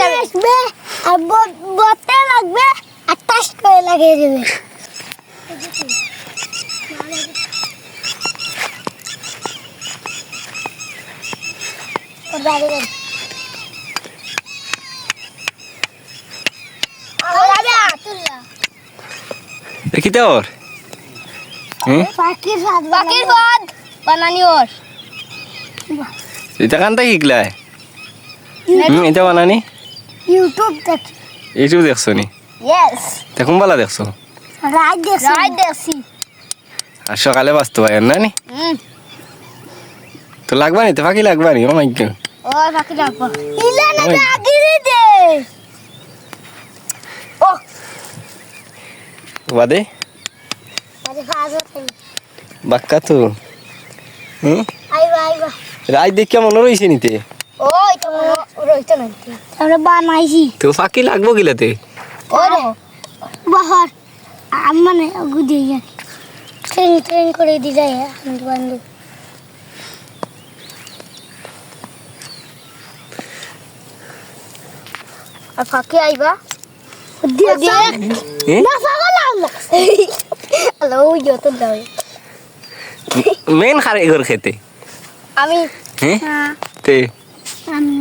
যাবে। আসবে আর বতে লাগবে আর টাস করে লাগিয়ে দেবে। দেখি পাখির স্বাদ পাখির। বানানি ওর। এটা কান্তা হুম এটা বানানি? ইউটিউব দেখি। এইটাও দেখছ নি? ইয়েস তা কোনবেলা দেখছ? রাত দেখছি। রাইট দেখছি। আর সকালে বাঁচতে পারেন না নি? তো লাগবা নি? তো ফাঁকি লাগবা নি? ও মাই গড। ও পাখি রাখব ইলে না। আগিয়ে দে ও। বাদে। হতে বাক্কা তো। হুম? আইবা আইবা। রাত দেখে মনে রয়েছে নিতে ও আমরা বানাইছি। তো ফাঁকি লাগবো গিলাতে ওরে বাহার মানে গুদি ট্রেন ট্রেন করে বন্ধু বন্ধু আর ফাঁকি আইবা? না পাগল আলো হ্যালো যত দাও। মেন খারে ঘর খেতে। আমি? হ্যাঁ? হ্যাঁ। তে? আমি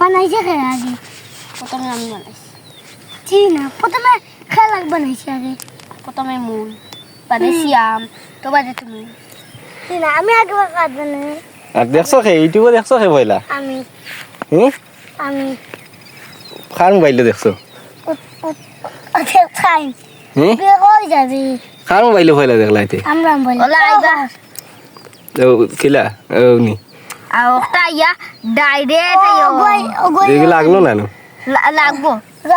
বানাইছে খেয়ে আগে। প্রথমে আমি বানাইছি। জি না প্রথমে খেলা বানাইছে আগে। প্রথমে মূল বাদে শিয়াম তো বাদে তুমি। জি না আমি আগে কাজ বানাই আর দেখছ খে ইউটিউবে দেখছ খে বইলা? আমি। হুম? আমি। খার মোবাইলে দেখছ? ওকে খাই। হুম? হয়ে যাবে? খার মোবাইলে বইলা দেখলাইতে আমরা বলি ওলা আইবা। ও নি। ওটা ইয়া ডাইরেক্ট ওগই ওগই এগুলো লাগল না লাগবো।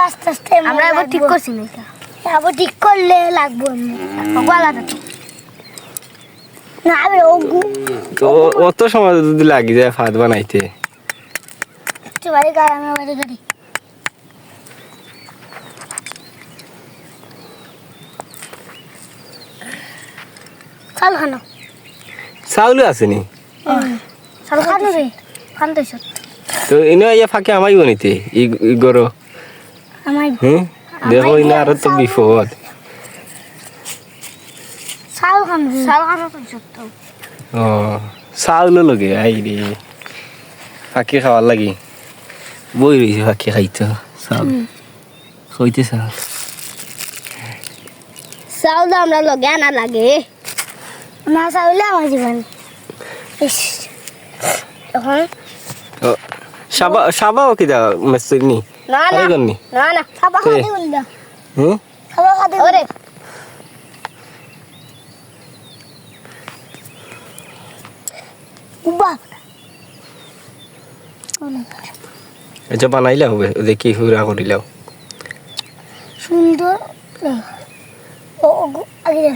আস্তে আস্তে আমরা এবার ঠিক করছি না এটা। আবার ঠিক করলে লাগবো না আমি ওগু। তো অত সময় যদি লাগি যায় ভাত বানাইতে? তুই বাড়ি গাড়ি আমি বাড়ি গাড়ি চাল খানো। চাউলো আছে নি? তো ইয়া ফাঁকে আমাই বনিতে ই ই গরো। হুম? দেখো ইনা আর তো বিপদ। চাল খানো রে। সাল খান তো সত্য ও চাউলো লগে আই রে। ফাঁকি খাওয়ার লাগি। বই রয়েছে ফাঁকি খাইতো চাউল। খাইতে চাউল। চাউল আমরা লগে আনা লাগে। না চাইলে আমার জীবন ইস। ও সাবা সাবাও নি? না না। না? না হুম? ওরে। উবা। এটা বানাইলে হবে। দেখি হুরা করিলাও। সুন্দর। ও আগে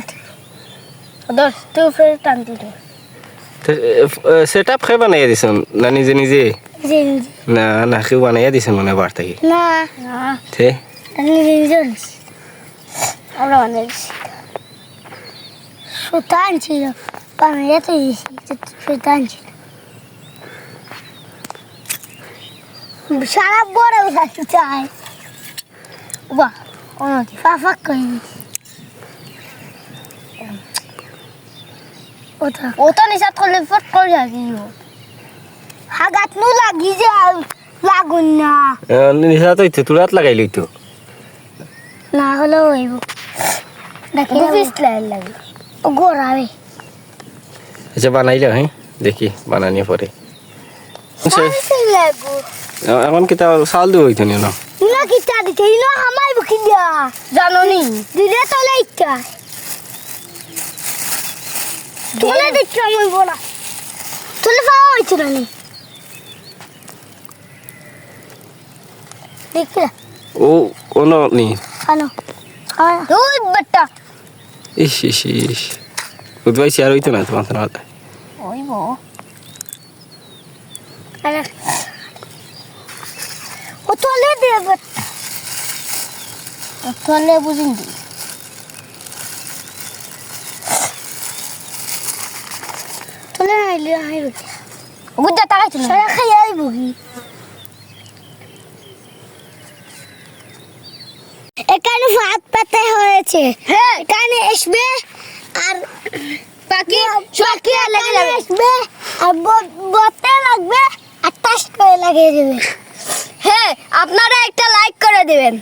দশ তুই ফের টানতে দে। সেট আপ খাই বানাইয়া দিছেন না নিজে নিজে? না না কেউ বানাইয়া দিছেন মানে বার থেকে না। থে আমি নিজে আমরা বানাইছি সুতা আনছিল বানাইয়া তো দিয়েছি সুতা আনছিল। সারা বড় চাই বাহ অনেক ফাফাক করে দিয়েছি ওটা ওটা নিশাত করলে ফট করে যাবি হাগাত নু লাগি যে লাগুন না। নিশা তো ইচ্ছে তুরাত লাগাই লইতো না হলে হইব। দেখি অফিস লাইন লাগে ও গোড়াবে আচ্ছা বানাইলে হ্যাঁ? দেখি বানানিয়ে পরে। লাগবো? এখন কি তা চাউল দিব হইতো না? কিটা দিতে? ইনো হামাই বুকি দিয়া জানো নি। দিলে তোলে ইচ্ছা তোলে দেখছি আমি বলা তোলে পাওয়া হয়েছিল নি দেখলে ও কোনো নি খানো খাওয়া দুধ বেটা। ইস ইস ইস। উদ্ভাই চেয়ার হইতো না তোমার তো মাথায় ওইব আরে। ও তোলে দেবে তোলে বুঝিন। এখানে ভাত পাতা হয়েছে এখানে আসবে আর পাখি পাখি আসবে আর লাগবে আর টাস করে লাগিয়ে দেবে হ্যাঁ আপনারা একটা লাইক করে দেবেন।